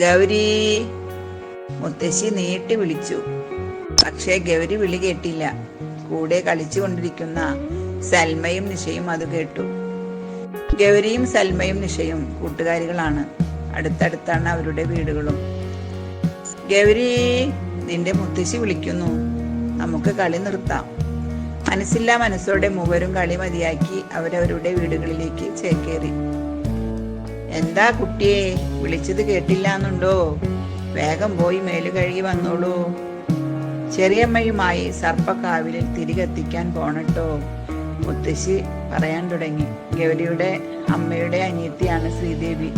ഗൗരി മുത്തശ്ശി നീട്ടി വിളിച്ചു. പക്ഷേ ഗൗരി വിളി കേട്ടില്ല. കൂടെ കളിച്ചുകൊണ്ടിരിക്കുന്ന സൽമയും നിഷയും അത് കേട്ടു. ഗൗരിയും സൽമയും നിഷയും കൂട്ടുകാരികളാണ്. അടുത്തടുത്താണ് അവരുടെ വീടുകളും. ഗൗരി നിന്റെ മുത്തശ്ശി വിളിക്കുന്നു. നമുക്ക് കളി നിർത്താം. മനസ്സില്ലാ മനസ്സോടെ മൂവരും കളി മതിയാക്കി അവരവരുടെ വീടുകളിലേക്ക് ചേക്കേറി. എന്താ കുട്ടിയെ? വിളിച്ചത് കേട്ടില്ല എന്നുണ്ടോ വേഗം പോയി മേൽ കഴുകി വന്നോളൂ. ചെറിയമ്മയുമായി സർപ്പക്കാവിലിൽ തിരികെത്തിക്കാൻ പോണട്ടോ. മുത്തശ്ശി പറയാൻ തുടങ്ങി. ഗൗരിയുടെ അമ്മയുടെ അനിയത്തിയാണ് ശ്രീദേവി.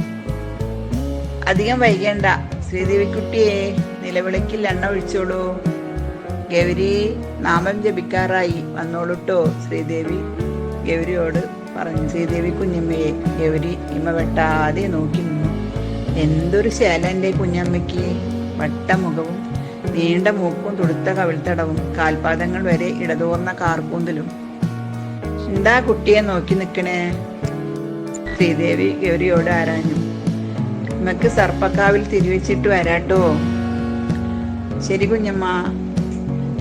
അധികം വൈകേണ്ട. ശ്രീദേവി കുട്ടിയെ നിലവിളക്കിൽ എണ്ണ ഒഴിച്ചോളൂ. ഗൗരി നാമം ജപിക്കാറായി. വന്നോളൂട്ടോ ശ്രീദേവി. ഗൗരിയോട് പറഞ്ഞു ശ്രീദേവി കുഞ്ഞമ്മയെ ഗൗരി ഇമ വെട്ടാതെ നോക്കി നിന്നു. എന്തൊരു ശേല എന്റെ കുഞ്ഞമ്മയ്ക്ക്. വട്ടമുഖവും നീണ്ട മൂക്കും തുടുത്ത കവിൾത്തടവും കാൽപാദങ്ങൾ വരെ ഇടതൂർന്ന കാർക്കൂന്തലും. എന്താ കുട്ടിയെ നോക്കി നിൽക്കണേ ശ്രീദേവി ഗൗരിയോട് ആരാഞ്ഞു. നമുക്ക് സർപ്പക്കാവിൽ തിരിവെച്ചിട്ട് വരാട്ടോ. ശരി കുഞ്ഞമ്മ.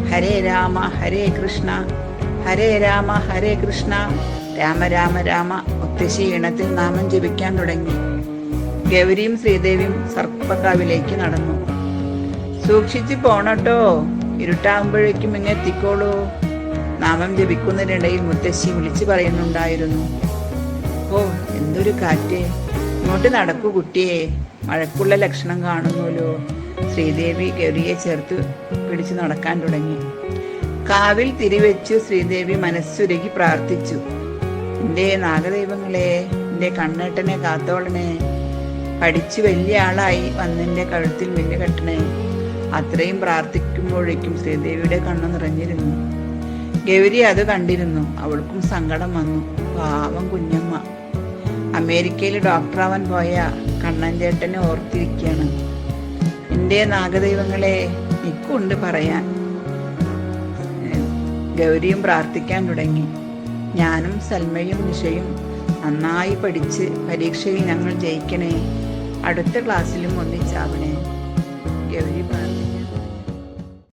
ഹരേ രാമ ഹരേ കൃഷ്ണ. ഹരേ രാമ ഹരേ കൃഷ്ണ. രാമ രാമ രാമ ഒത്തശ്ശി ഈണത്തിൽ നാമം ജപിക്കാൻ തുടങ്ങി. ഗൗരിയും ശ്രീദേവിയും സർപ്പക്കാവിലേക്ക് നടന്നു. സൂക്ഷിച്ച് പോണട്ടോ. ഇരുട്ടാകുമ്പോഴേക്കും ഇങ്ങ് എത്തിക്കോളൂ. നാമം ജപിക്കുന്നതിനിടയിൽ മുത്തശ്ശി വിളിച്ചു പറയുന്നുണ്ടായിരുന്നു. ഓ എന്തൊരു കാറ്റ്. ഇങ്ങോട്ട് നടക്കൂ കുട്ടിയെ. മഴക്കുള്ള ലക്ഷണം കാണുന്നുല്ലോ ശ്രീദേവി ഗൗരിയെ ചേർത്ത് പിടിച്ചു നടക്കാൻ തുടങ്ങി. കാവിൽ തിരിവെച്ചു ശ്രീദേവി മനസ്സുരുകി പ്രാർത്ഥിച്ചു. എന്റെ നാഗദൈവങ്ങളെ എന്റെ കണ്ണേട്ടനെ കാത്തോളണേ പഠിച്ചു വലിയ ആളായി വന്നെന്റെ കഴുത്തിൽ മിന്നു കെട്ടണേ. അത്രയും പ്രാർത്ഥിക്കുമ്പോഴേക്കും ശ്രീദേവിയുടെ കണ്ണു നിറഞ്ഞിരുന്നു. ഗൗരി അത് കണ്ടിരുന്നു. അവൾക്കും സങ്കടം വന്നു. പാവം കുഞ്ഞമ്മ. അമേരിക്കയിൽ ഡോക്ടറാവാൻ പോയ കണ്ണൻ ചേട്ടനെ ഓർത്തിരിക്കുകയാണ്. എന്റെ നാഗദൈവങ്ങളെ എനിക്കുണ്ട് പറയാൻ. ഗൗരിയും പ്രാർത്ഥിക്കാൻ തുടങ്ങി. ഞാനും സൽമയും നിഷയും നന്നായി പഠിച്ച് പരീക്ഷയിൽ ഞങ്ങൾ ജയിക്കണേ. അടുത്ത ക്ലാസ്സിലും ഒന്നിച്ചാവണേ. ഗൗരി പറഞ്ഞു.